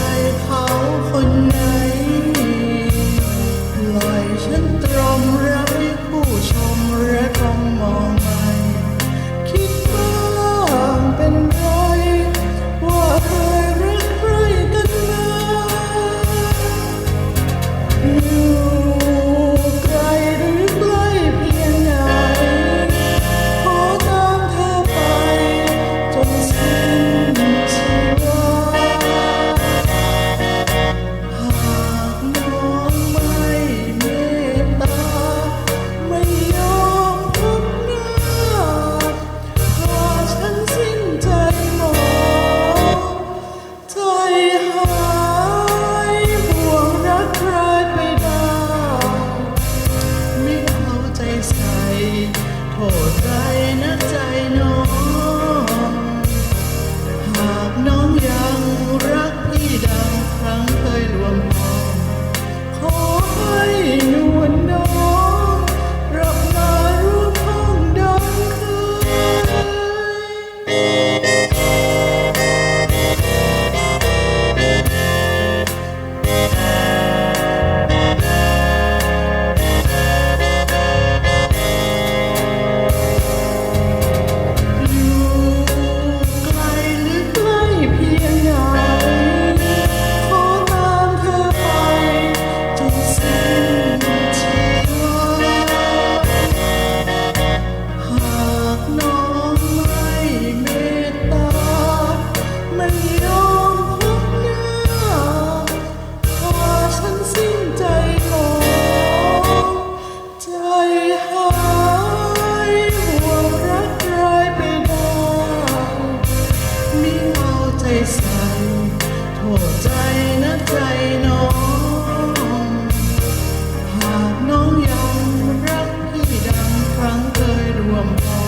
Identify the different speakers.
Speaker 1: ใจเขาคน from home.